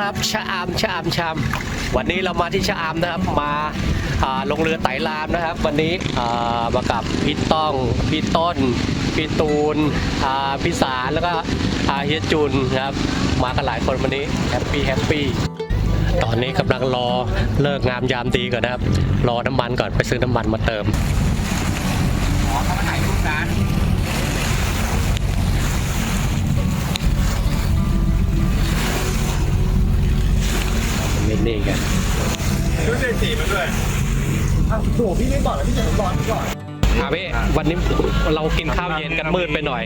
ครับชะอามชะอามชามวันนี้เรามาที่ชะอามนะครับมาลงเรือไต่ลามนะครับ วันนี้มากับพี่ต้องพี่ต้นพี่ตูนพี่สารแล้วก็เฮียจุนนะครับมากันหลายคนวันนี้แฮปปี้แฮปปี้ตอนนี้กำลังรอเลิกงามยามดีก่อนนะครับ รอน้ำมันก่อนไปซื้อน้ำมันมาเติม นี่นี่กันชุดเด็กสีมาด้วยอ้าวโหพี่ไม่บอกแล้วพี่จะผมรอพี่ก่อนอาเว้วันนี้เรากินข้าวเย็นกันมืดไปหน่อย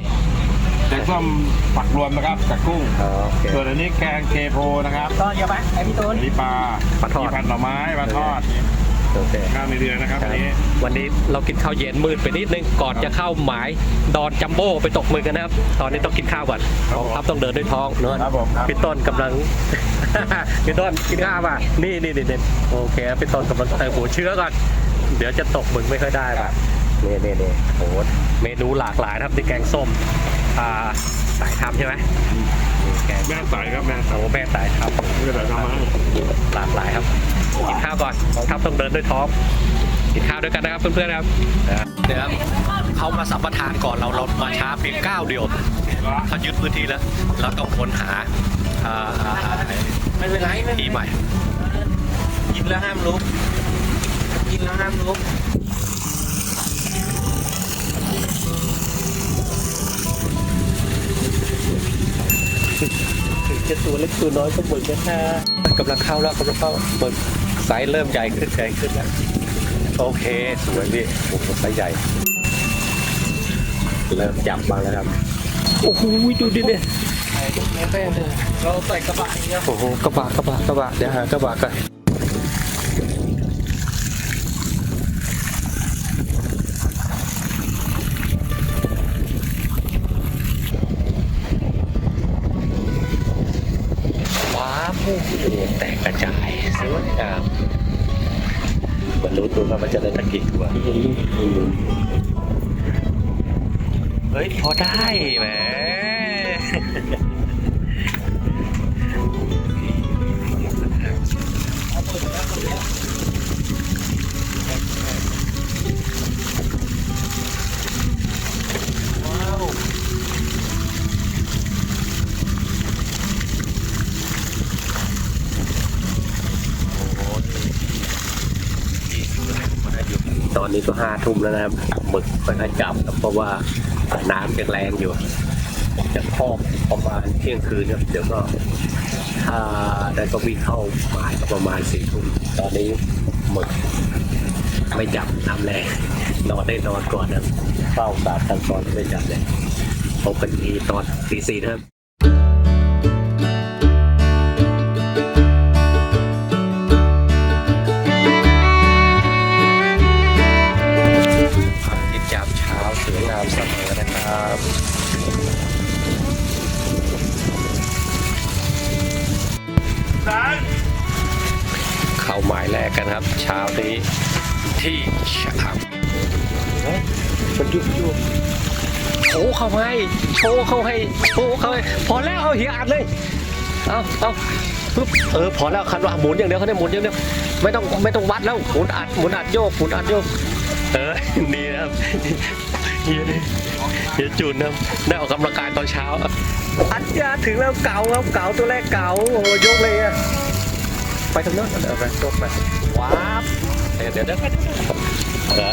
แกงส้มปักรวมนะครับกับกุ้งส่วนอันนี้แกงเคโพนะครับตอนเดียวไหมไอพี่ตูนอันนี้ปลาปลาทอด มีผัดหน่อไม้ปลาทอด โอเคข้าวในเรือนะครับอันนี้วันนี้เรากินข้าวเย็นมืดไปนิดนึงก่อนจะเข้าหมายดอนจัมโบ้ไปตกมือกันนะครับ ตอนนี้ต้องกินข้าวก่อนท้องครับต้องเดินด้วยท้องเนอะครับผมครับพี่ต้นกำลังพี่ต้นกินข้าวป่ะนี่นี่นี่นี่โอเคพี่ต้นกำลังเติมหัวเชื้อก่อน เดี๋ยวจะตกมึงไม่ค่อยได้ป่ะนี่นี่นี่โอ้โหเมนูหลากหลายนะครับที่แกงส้มอ่าสายทำใช่ไหมนี่แกงแม่ใสครับแม่ใสโอ้แม่สายทำไม่ได้ทำมาให้หลากหลายครับ กินข้าวก่อนกองทัพต้องเดินด้วยท้องกินข้าวด้วยกันนะครับเพื่อนๆครับเดี๋ยวครับเขามาสัมปทานก่อนเราเรามาช้าเพียงก้าวเดียวเขายึดพื้นที่แล้วเราต้องค้นหาอ่าอ่าอ่าไม่เป็นไรไม่เป็นที่ไรใหม่ กินแล้วห้ามลุกกินแล้วห้ามลุกถึงจะตัวเล็กตัวน้อยก็เหมือนกันค่ะกำลังเข้าแล้วกำลังเข้าเปิด ไซส์เริ่มใหญ่ขึ้นใหญ่ขึ้นแล้วโอเค สวยพี่โอ้โหไซส์ใหญ่ เริ่มจับมาแล้วครับ โอ้โหดูดิเนี่ยไม่เป็นไรเราใส่กระบะอย่างเงี้ยโอ้โหกระบะกระบะกระบะเดี๋ยวหากระบะกัน แตกกระจายสวยงามมันรู้ตัวว่ามันจะได้ตะกี้ตัวเฮ้ยพอได้แหม ก็ห้าทุ่มแล้วนะครับหมึกไปให้จับครับเพราะว่าน้ำยังแรงอยู่จะครอบประมาณเที่ยงคืนครับเดี๋ยวก็ถ้าได้ก็วิ่งเข้าหมายก็ประมาณสี่ทุ่มตอนนี้หมึกไม่จับน้ำแรงนอนได้นอนก่อนนะเฝ้าสาดทางตอนไม่จับเลยพบกันทีตอนตีสี่นะครับ สวยงามเสมอนะครับเข้าหมายแรกกันครับ เช้านี้ที่ชะอำมันยุบยุบโชว์เข้าให้โชว์เข้าให้โชว์เข้าให้พอแล้วเอาเหียอัดเลยเอาเอาปึ๊บเออพอแล้วคันว่าหมุนอย่างเดียวเขาได้หมุนอย่างเดียวไม่ต้องไม่ต้องวัดแล้วหมุนอัดหมุนอัดโยกหมุนอัดโยกเออนี่นะครับ เฮียนี่เฮียจุนนะครับได้ออกกำลังกายตอนเช้า อัดยาถึงแล้วเก่าครับเก่าตัวแรกเก่าโอ้โหยกเลยอะไปทางโน้นเออไปยกไปว้าบเดี๋ยวเดี๋ยวเดี๋ยวอ่า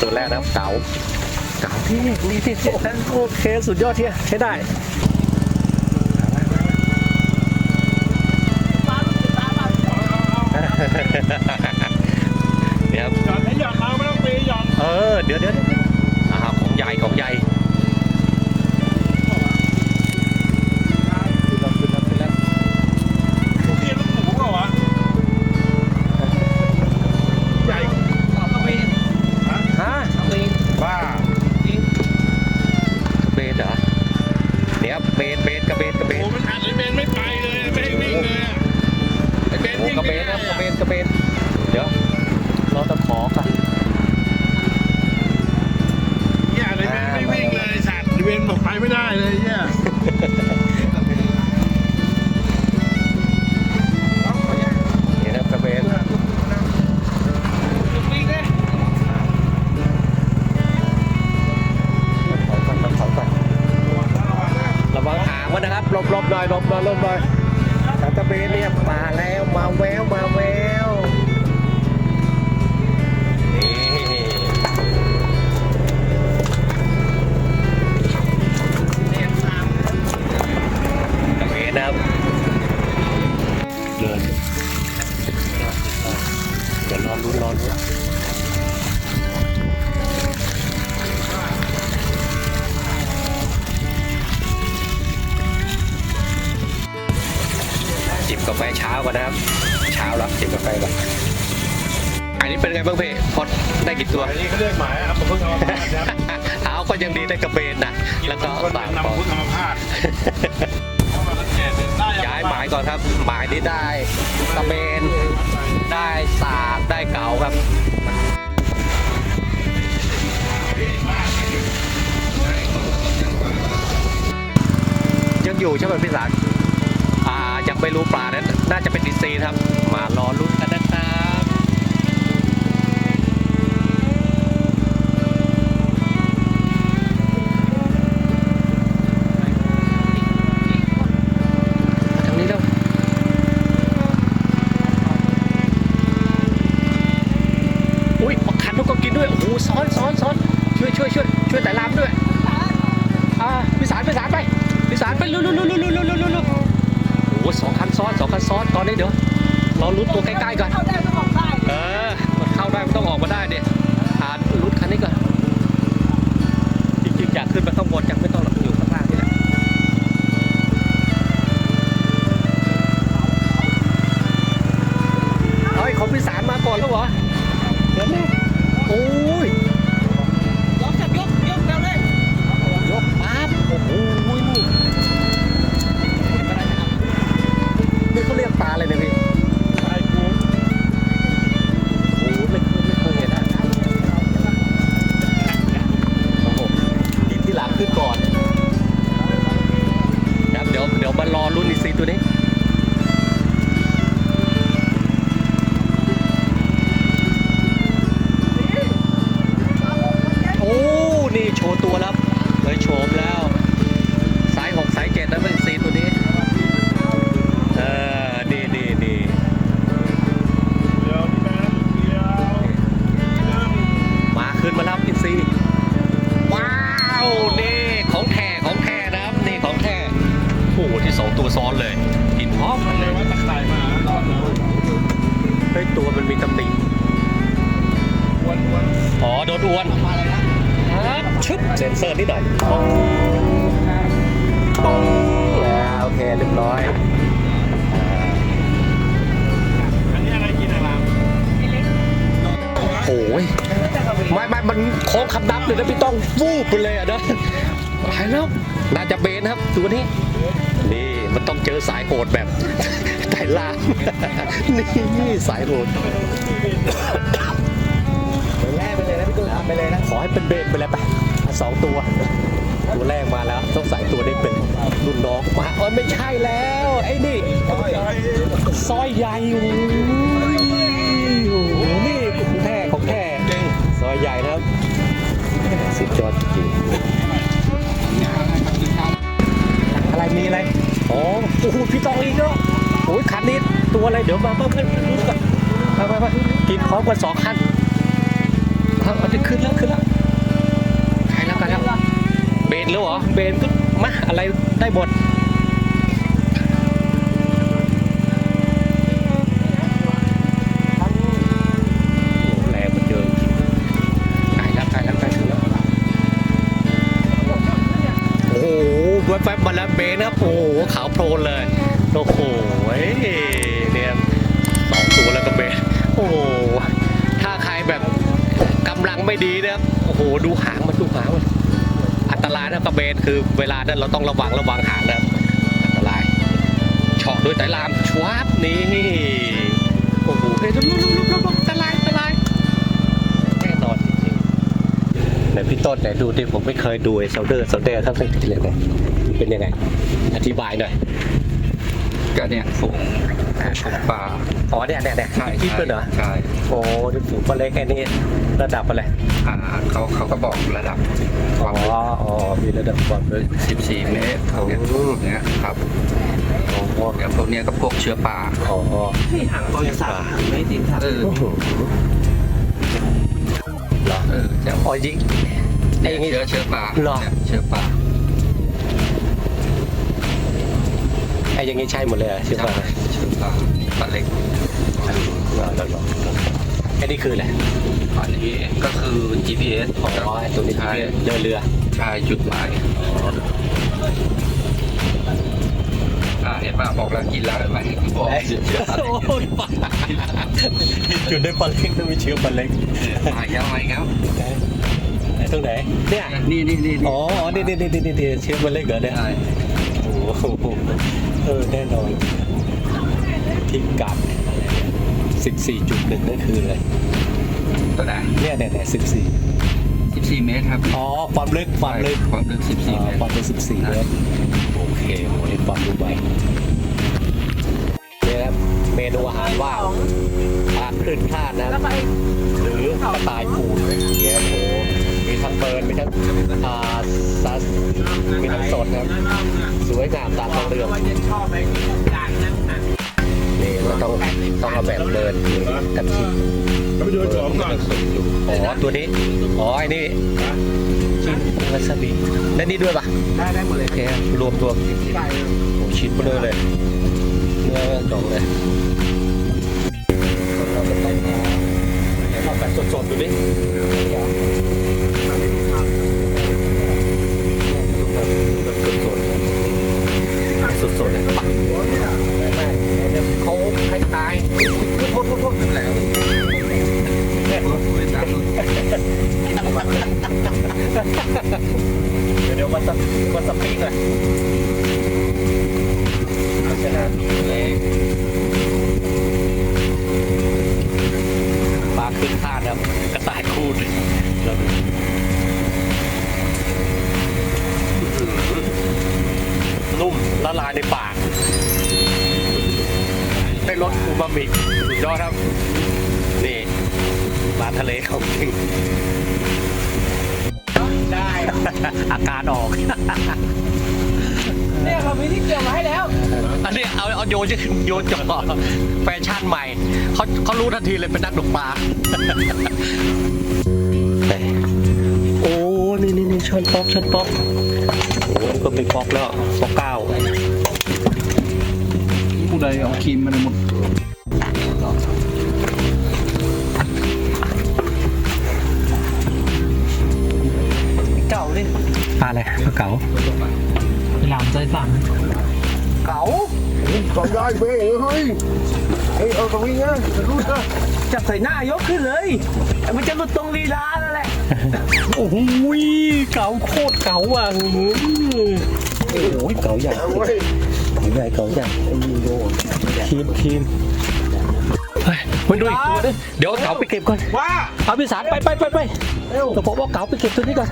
ตัวแรกนะครับเก๋าเก๋าที่นี่นี่ที่ที่โอเคสุดยอดที่ใช้ได้เดี๋ยวหย่อนให้หย่อนเราไม่ต้องปีหย่อน เออ เดี๋ยวเดี๋ยว เดี๋ยวอ่าของใหญ่ อยู่ใช่ไหมพี่สารอ่ายังไม่รู้ปลานั้นน่าจะเป็นดีซีครับ มารอลุ้นกันนะ อนตอนนี้เดี๋ยวเราลุ้นตัวใกล้ๆก่อนเข้าได้ก็ออกได้เออมันเข้าได้มันต้องออกมาได้เนี่ยหาลุ้นคันนี้ก่อนจริงๆอยากขึ้นไปข้างบนยังไม่ต้องหรอกอยู่ข้างล่าง ต้องเจอสายโหดแบบไต่ล่างนี่สายโหดแล่ไปเลยนะพี่ตุ้มทำไปเลยนะ ขอให้เป็นเบนไปเลยไปะสองตัว ตัวแรกมาแล้ว ต้องใส่ตัวนี้เป็นรุ่นน้องมาเออไม่ใช่แล้ว ไอ้นี่ซอยใหญ่โอ้โหนี่ของแท้ของแท้ซอยใหญ่นะครับสุดยอดจริงๆอะไรมีอะไร อ๋อโอ้โหพี่ตองอีกแล้วโอ้ยคันนี้ตัวอะไรเดี๋ยวมาเพิ่มเพิ่มรู้กันไปไปไปกินพร้อมกันสองคันเอาเอาจะขึ้นแล้วขึ้นแล้วใครแล้วกันแล้วเบนแล้วเหรอเบนก็มาอะไรได้หมด โหขาวโพลนเลย โอ้โหเนี่ยสองตัวแล้วก็เบนโอ้โห ถ้าใครแบบกำลังไม่ดีนะครับ โอ้โห ดูหางมันดูหางมัน อันตรายนะกระเบนคือเวลานั้นเราต้องระวังระวังหางนะครับอันตรายเฉาะด้วยไตรลามชวับนี่ โอ้โหเฮ้ยลุกลุกลุกลุกอันตรายอันตรายแน่นอนจริงๆไหนพี่ต้นไหนดูดิผมไม่เคยดูไอ้โซเดอร์โซเดอร์ครับเป็นยังไง เป็นยังไง อธิบายหน่อยก็เนี่ยฝูงฝูงปลาอ๋อเนี่ยเนี่ยเนี่ยใช่คิดเป็นเหรอใช่โอ้นี่ฝูงปลาเล็กแค่นี้ระดับอะไรอ่าเขาเขาก็บอกระดับคอ๋วามลึกออ๋อมีระดับความลึก14 เมตรเนี่ยอืมเนี่ยครับอ๋อเดี๋ยวพวกเนี้ยก็พวกเชื้อปลาอ๋อที่ห่างบริษัทไม่ติดครับเออโอ้โหเหรอเออจะอ๋อยิงไอ้เนี่ยอย่างงี้เชื้อเชื้อปลาเหรอนี่ยเชื้อปลา ไอ้อย่างงี้ใช่หมดเลยเหรอใช่ใช่ป่ะชื้อปลาปลาเล็กเหรอเหรอเรอไอ้อ้นี่คืออะไรอันนี้ก็คือ GPS ขอ๋อไอ้ตัวนี้ใช่เดินเรือใช่จุดหมายอ่าเห็นป่ะบอกแล้วกินแล้วไหมบอกโอ้ยปลาจุดได้ปลาเล็กต้องมีเชื้อปลาเล็กมาอีกแล้วมาอีกแล้วไหนตรงไหนเนี่ยนี่นี่นี่อ๋อนี่นี่นี่นี่เชื้อปลาเล็กเหรอเนี่ยโอ้โห เออแน่นอนที่กัด14จุดหนึ่งนั่นคืออะไรตัวไหนเนี่ยเนี่ยเนี่ย14 14เมตรครับอ๋อความลึกความลึกความลึก14อ่าเมตรความเป็น14เมตรโอเคโหนี่ความรู้ใหม่เนี่ยครับเมนูอาหารว่างปลาคลื่นคลาดนะแล้วไปหรือกระต่ายปูเนี่ยโอ้โห มีทั้งเบิร์นมีทั้งอ่าซัสมีทั้งสดครับสวยงามตามท้องเรื่องชอบไปจานนั้นนะนี่มันต้องต้องเอาแบบเบิร์นกับชีเราไปดูโฉมก่อนอ๋อตัวนี้อ๋อไอ้นี่ชิ้นวาซาบิและนี่ด้วยปะได้ได้หมดเลยโอเครวมตัวไก่โอ้ชิ้นเบลอเลยเนื้อจองเลยเราจะต้องมาเดี๋ยวเราแบบสดๆดูดิ สดๆสดๆเลยปักเขาคล้ายๆโทษโทษโทษแล้วเดี๋ยวเดี๋ยววันสักวันสักปีก่อนชนะปลาขึ้นคาดครับกระต่ายคูดแล้วนุ่มละลายในปากได้รสอูมามิสุดยอดครับ นี่ปลาทะเลของจริง ได้ อาการออก เนี่ยเขามีที่เกี่ยวมาให้แล้ว อันนี้เอาเอาโยนจะโยนจ่อแฟชั่นใหม่ เขาเขารู้ทันทีเลยเป็นนักตกปลาโอ้ นี่นี่นี่ช้อนป๊อกช้อนป๊อก โอ้ก็เป็นป๊อกแล้วป๊อกเก้าผู้ใดเอาครีมมาหมดเก่าดิปลาอะไรปลาเก๋าหลามใจสั่งเก๋าสองยายเบ้เฮ้ยเฮ้ยเอาตรงนี้นะจะรูดนะจับใส่หน้ายกขึ้นเลยมันจะหลุดตรงลีลาแล้วแหละ โอ้โหเก๋าโคตรเก๋าอะโอ้โหเก๋าใหญ่เว้ยเก๋าใหญ่เก๋าใหญ่ครีมครีมเฮ้ยมันดูอีกตัวนึงเดี๋ยวเอาเก๋าไปเก็บก่อนว่าเอาพี่สารไปไปไปไปเราบอกว่าเก๋าไปเก็บตัวนี้ก่อน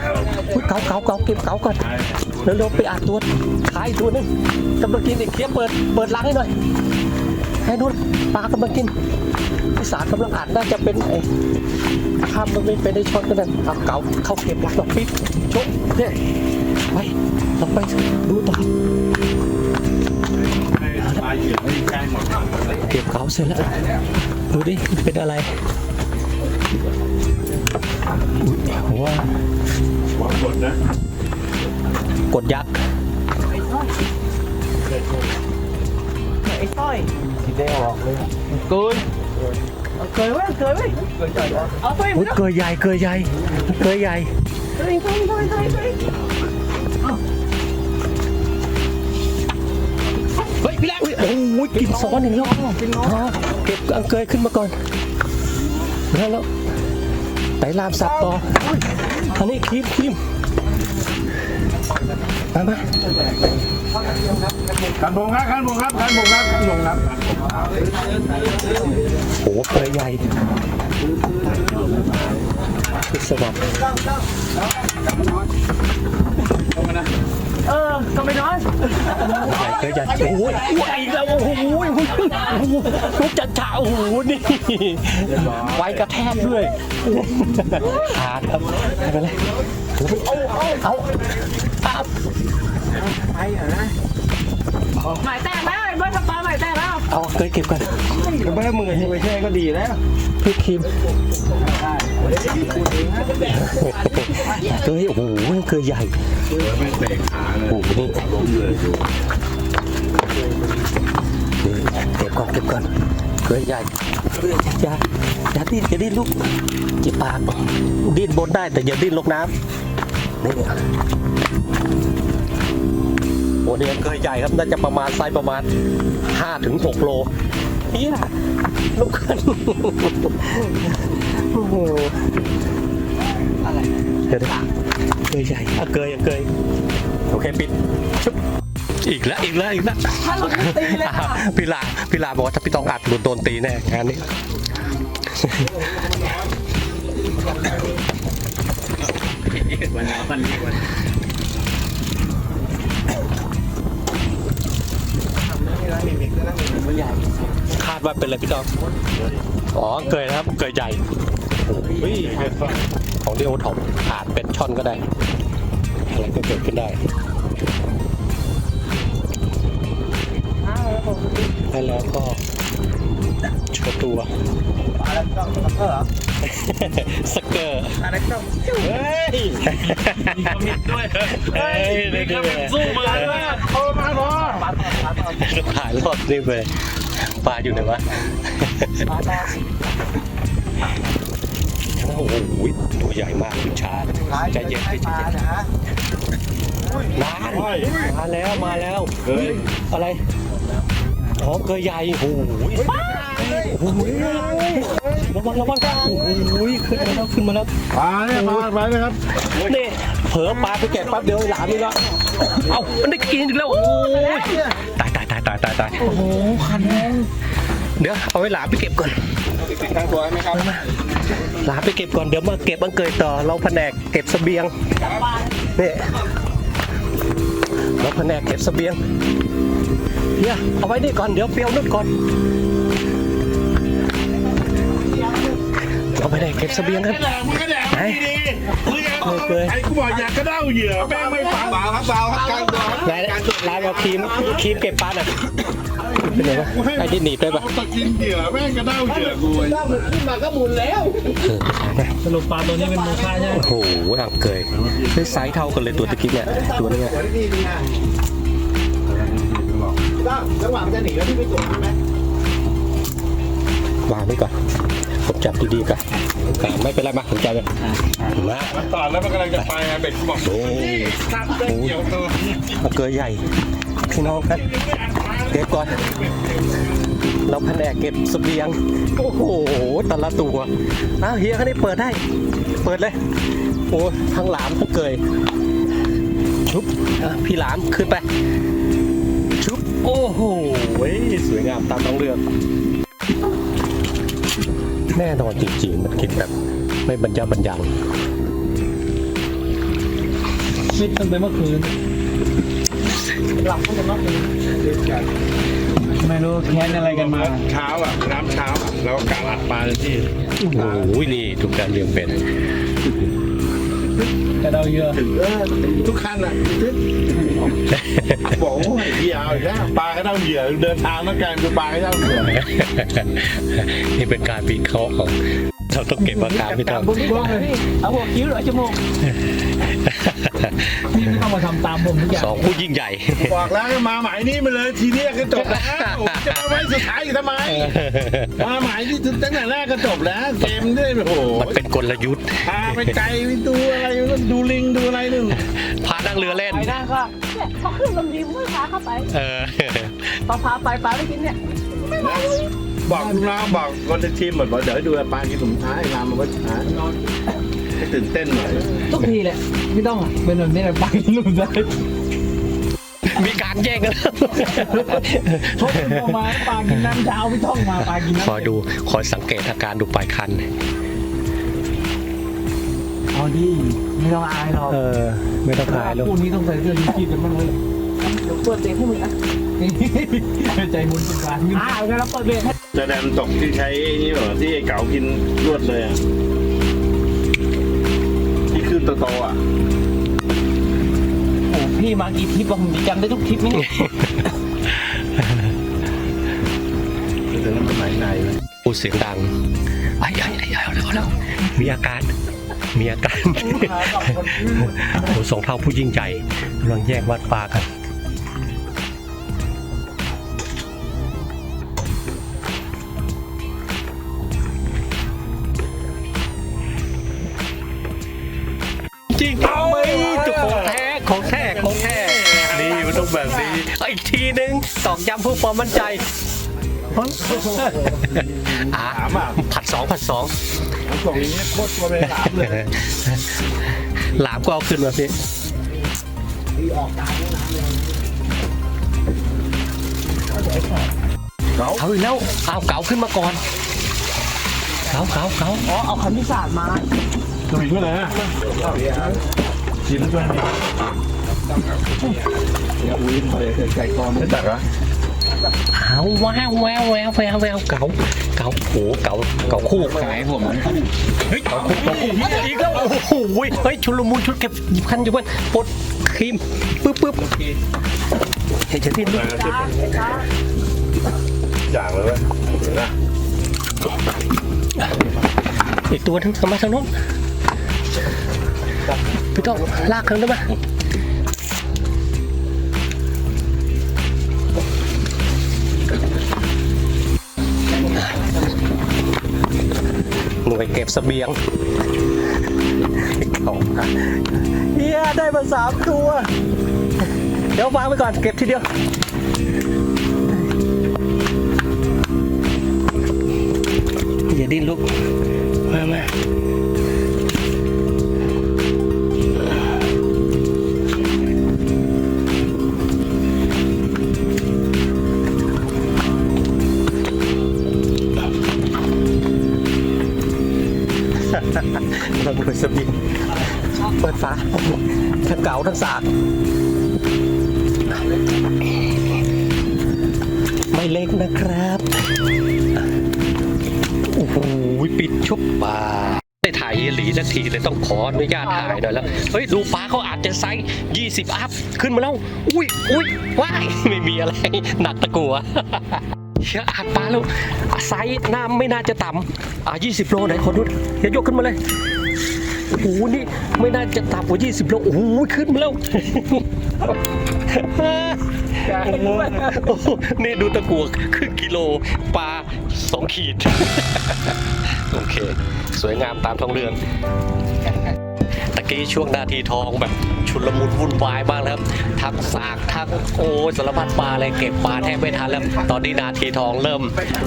เก๋าเก๋าเก๋าเก็บเก๋าก่อนแล้วเราไปอัดตัวขายตัวนึงกำลังกินอีกเคี้ยเปิดเปิดลังให้หน่อย ให้ดูปลากำลังกินพี่สารกำลังอัดน่าจะเป็นไอ้ข้ามมันไม่เป็นได้ช็อตก็ได้เอาเก๋าเข้าเก็บลังดอกปิ๊บชกเนี่ยไปเราไปดูต่อตาเก็บเก๋าเสร็จแล้ว ดูดิเป็นอะไรว่าวกดนะ กดยักษ์ อ้ต้อยคิดได้ออกเลยเกยเอาเกยไว้ยเกยไว้ยเอาไปอุ้ยเกยใหญ่เกยใหญ่เกยใหญ่เกยเกยเกยเกยเกยเฮ้ยพี่แรกโอ้ยกินซ้อนอย่างนี้อ๋อเก็บเอาเกยขึ้นมาก่อนแล้วแล้วไต่ลามสับต่ออันนี้ครีมครีมมามา ขันบงครับขันบงครับขันบงครับขันบงครับโอ้โหเกยใหญ่พิศวรเออก็ไม่น้อยใหญ่เกยใหญ่โอ้ยอีกแล้วโอ้โหโอ้โหลูกจัดฉาโอ้โหนี่ไว้กระแทกด้วยขาดครับไม่เป็นไรเอาเอาเอา เอาหมายแตกแล้วไอ้เบิร์ดทำปลาหมายแตกแล้วเอาเกยเก็บก่อนแม่มือที่ไปแช่ก็ดีแล้วพริกครีมเกยโอ้โหเกยใหญ่ไม่เตะขาเลยโอ้โหนี่นี่เก็บก่อนเก็บก่อนเกยใหญ่เกยอย่าอย่าดิ้นอย่าดิ้นลูกเจ็บปากดิ้นบนได้แต่อย่าดิ้นลงน้ำนี่ โอ้เนี่ยเกยใหญ่ครับน่าจะประมาณไซส์ประมาณ5ถึง6โลเฮียลูกกันโอ้โหอะไรเดี๋ยวดิเกยใหญ่อะเกยอะเกยโอเคปิดชุบอีกแล้วอีกแล้วอีกแล้วถ้าเราไม่ตีเลยค่ะพี่ลาพี่ลาบอกว่าถ้าพี่ต้องอัดโดนโดนตีแน่งานนี้วันนี้วันนี้ คาดว่าเป็นอะไรพี่ต้อมอ๋อ เกยนะครับ เกยใหญ่ของที่โอท็อปอาจเป็นช่อนก็ได้ อะไรก็เกิดขึ้นได้แล้วก็ โชว์ตัวอะไรก็เออสเกอร์อะไรก็เฮ้ยมีคอมเมนต์ด้วยเฮ้ยนี่นี่เลยสู้มือเลยโอ้มาพอปาต่อปาต่อถ่ายรอบนี่เลยปลาอยู่ไหนวะปาต่อโอ้โหตัวใหญ่มากคุณชาใจเย็นใจปลาเย็นนะฮะนานมาแล้วมาแล้วเฮ้ยอะไรอ๋อเกยใหญ่โอ้โห โอ้โหระวังระวังโอ้โหขึ้นมาแล้วขึ้นมาแล้วปลาเนี่ยปลาไปเลยครับนี่เผลอปลาไปเก็บแป๊บเดียวอ้หลามนี่แล้วเอ้ามันได้กินอีกแล้วโอ้ยตายตายตายตายตายตายโอ้โหคันแรงเดี๋ยวเอาไว้หลามไปเก็บก่อนติดตั้งตัวไหมครับหลามไปเก็บก่อนเดี๋ยวมาเก็บอังเกยต่อเราแผนกเก็บเสบียงนี่เราแผนกเก็บเสบียงเฮียเอาไว้นี่ก่อนเดี๋ยวเปรี้ยวนุ่นก่อน เอาไปไหนเก็บเสบียงกันแดกมันก็แดกไม่ดีคุยกันไอ้กูบอกอยากกระเด้าเหยื่อแม่งไม่ฟังเบาครับเบาครับการตัวไหนร้านเอาครีมครีมเก็บปลาหน่อยเป็นไงวะไอ้ที่หนีบได้ปะตะกินเหยื่อแม่งกระเด้าเหยื่อกูขึ้นมาก็หมุนแล้วสรุปปลาตัวนี้เป็นโมฆะใช่ไหมโอ้โหอ่างเกยได้ไซส์เท่ากันเลยตัวตะกี้เนี่ยตัวเนี้ยจังหวะมันจะหนีแล้วพี่ไม่จบใช่ไหมวางไว้ก่อน ผมจับดีๆก่อนอ่าไม่เป็นไรมาผมจับเลยมามันตอดแล้วมันกำลังจะไปอะเบ็ดกูบอกโอ้ตัดเกี่ยวตัวอ่างเกยใหญ่ พี่น้องครับเก็บก่อน เราแผนกเก็บเสบียง โอ้โหแต่ละตัวอ้าวเฮียเขาได้เปิดได้ เปิดเลย โอ้ทั้งหลามทั้งเกยชุบอะพี่หลามขึ้นไป ชุบ โอ้โห สวยงามตามต้องเลือก แน่นอนจริงๆ มันคิดแบบไม่บรรยาบรรยังฟิตตั้งแต่เมื่อคืน หลับตั้งแต่เมื่อคืนไม่รู้แค้นอะไรกันมาเช้าอะ น้ำเช้าอะ แล้วกะอัดปลาเลยที่โอ้โหนี่ทุกการเลี้ยงเป็น กระเราเยอะเออทุกคันอะบอกว่าเหยื่ออีกแล้วปลากระเด้าเหยื่อเดินทางต้องการคือปลากระเด้าเหยื่อนี่เป็นการวิเคราะห์ของเราต้องเก็บอาการพี่ต้อมบุ้งบุ้งเลยเอาหัวคิ้วหรือจมูก พี่ไม่ต้องมาทำตามผมทุกอย่างสองผู้ยิ่งใหญ่ บอกแล้วให้มาหมายนี้มาเลยทีเนี้ยก็จบแล้วจะมาไว้สุดท้ายอยู่ทำไม มาหมายที่ตั้งแต่แรกก็จบแล้ว เกมด้วยโอ้โหมันเป็นกลยุทธ์พาไปไกลไปดูอะไรดูลิงดูอะไรนึงพานั่งเรือเล่นไปได้ก็เนี่ยพอขึ้นลมดีมันก็พาเข้าไปเออพอพาไปปลาไม่กินเนี่ยไม่มาเลยบอกลูกน้องบอกคนในทีมหมดบอกเดี๋ยวให้ดูปลาที่สุดท้ายรามมันก็ช้า ให้ตื่นเต้นหน่อยทุกทีแหละ ไม่ต้องอะเป็นแบบนี้แหละไปหลุดได้มีการแย่งกันแล้วชกกันออกมาปลากินน้ำเช้าไม่ต้องมาปลากินน้ำคอยดูคอยสังเกตอาการดูปลายคันเอาดิไม่ต้องอายหรอกเออ ไม่ต้องขายแล้วคู่นี้ต้องใส่เสื้อยูกีกันบ้างเลยเดี๋ยวเปิดเบรกให้มึงนะใจมุนเป็นกลางอ่าเดี๋ยวเราเปิดเบรกให้จะแดนตกที่ใช้นี่เหรอที่ไอ้เก๋ากินรวดเลยอะ ที่คือโตๆอะโอ้พี่มากี่ทริปอะผมจำได้ทุกทริปไหมเนี่ยแต่นั้นมันไหนไหนเลยพูดเสียงดังไอ้ไอ้ไอ้เอาแล้วเอาแล้วมีอาการ มีอาการ โอ้สองเท่าผู้ยิ่งใหญ่กำลังแยกวัดปลากัน อีกทีหนึ่งตอกย้ำเพื่อความมั่นใจอะถามอะผัดสองผัดสองผมส่งอย่างนี้โคตรตัวเป็นหลามเลยหลามก็เอาขึ้นมาพี่เขาเอาอีกแล้วเอาเก๋าขึ้นมาก่อนเก๋าเก๋าเก๋าอ๋อเอาคำพิศาจมาสวิงด้วยนะชิมด้วย เนี่ยอุ้ยไก่กรไม่ตักอะเอาว้าวแววแววแววแววเก๋าเก๋าโหเก๋าเก๋าคู่ขายผมเฮ้ยเก๋าคู่เก๋าคู่อีกแล้วโอ้โหเฮ้ยชุลมุนชุดเก็บหยิบคันอยู่กันปดครีมปึ๊บปึ๊บเห็นจะดิ้นด้วยอย่างเลยเว้ยนะอีกตัวนึงเอามาทางโน้นพี่ต้องลากกันได้ไหม หน่วยเก็บเสบียงเอาเฮียได้มาสามตัว เดี๋ยววางไว้ก่อนเก็บทีเดียวอย่าดิ้นลุกมามา เราดูสบิงเปิดฝาทั้งเก่าทั้งสากไม่เล็กนะครับโอ้โหปิดชุบปลาได้ถ่ายเยหลีสักทีเลยต้องขออนุญาตถ่ายหน่อยแล้ว เฮ้ย ดูปลาเขาอาจจะไซส์20 อัพ ขึ้นมาแล้ว อุ้ยอุ้ยว้าย ไม่มีอะไร หนักตะกัว เชื่ออาดปลาแล้วไซส์น้ำไม่น่าจะต่ำอะ20 โลไหนขอดูเดี๋ยยกขึ้นมาเลยโอ้โหนี่ไม่น่าจะต่ำกว่า 20 โลโอ้โหขึ้นมาแล้วนี่ดูตะกัวครึ่งกิโลปลาสองขีด โอเค สวยงามตามท้องเรื่อง ตะกี้ช่วงนาทีทองแบบ ชุลมุนวุ่นวายบ้างแล้วครับทั้งสากทั้งโอ้สารพัดปลาเลยเก็บปลาแทบไม่ทันแล้วตอนนี้นาทีทองเริ่ม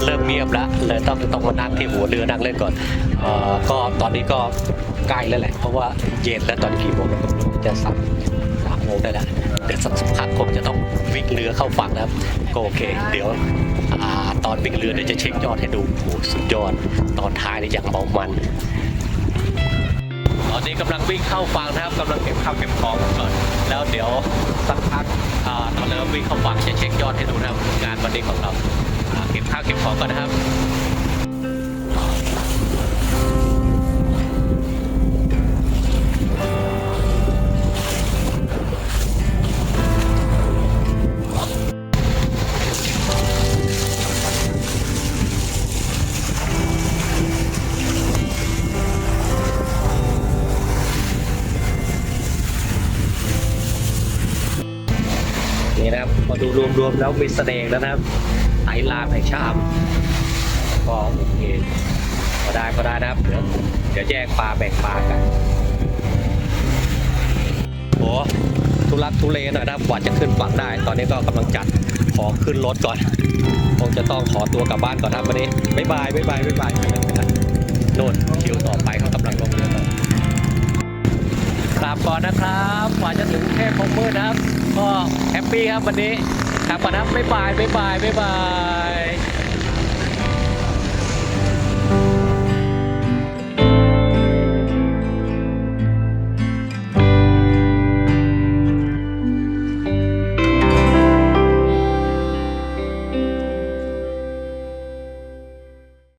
เริ่มเงียบแล้วเลยต้องต้องมานั่งที่หัวเรือนั่งเล่นก่อนเอ่อก็ตอนนี้ก็ใกล้แล้วแหละ เพราะว่าเย็นแล้วตอนกี่โมงแล้วจะสักสามโมงได้แล้วเดี๋ยวสักพักผมจะต้องวิ่งเรือเข้าฝั่งนะครับก็โอเค เดี๋ยวอ่าตอนวิ่งเรือเดี๋ยวจะเช็คยอดให้ดูโอ้โหสุดยอด ตอนท้ายนี่อย่างเมามัน ตอนนี้กำลังวิ่งเข้าฟังนะครับกำลังเก็บข้าวเก็บของก่อนแล้วเดี๋ยวสักพักอ่าตอนเริ่มวิ่งเข้าฟังจะเช็คยอดให้ดูนะครับงานวันนี้ของเราอ่าเก็บข้าวเก็บของก่อนนะครับ รวมแล้วมีเสน่ห์แล้วนะครับไอลามแห่งชามก็โอเคก็ได้ก็ได้นะครับเดี๋ยวเดี๋ยวแยกปลาแบ่งปลากันโอ้ทุลักทุเลหน่อยนะครับกว่าจะขึ้นฝั่งได้ ตอนนี้ก็กำลังจัดขอขึ้นรถก่อนคงจะต้องขอตัวกลับบ้านก่อนครับวันนี้บ๊ายบายบ๊ายบายบ๊ายบายโน่นคิวต่อไปเขากำลังลงเรือต่อกลับก่อนนะครับกว่าจะถึงเทพพรหมมืดนะครับ ก็แฮปปี้ครับวันนี้กลับก่อนนะครับบ๊ายบายบ๊ายบายบ๊ายบาย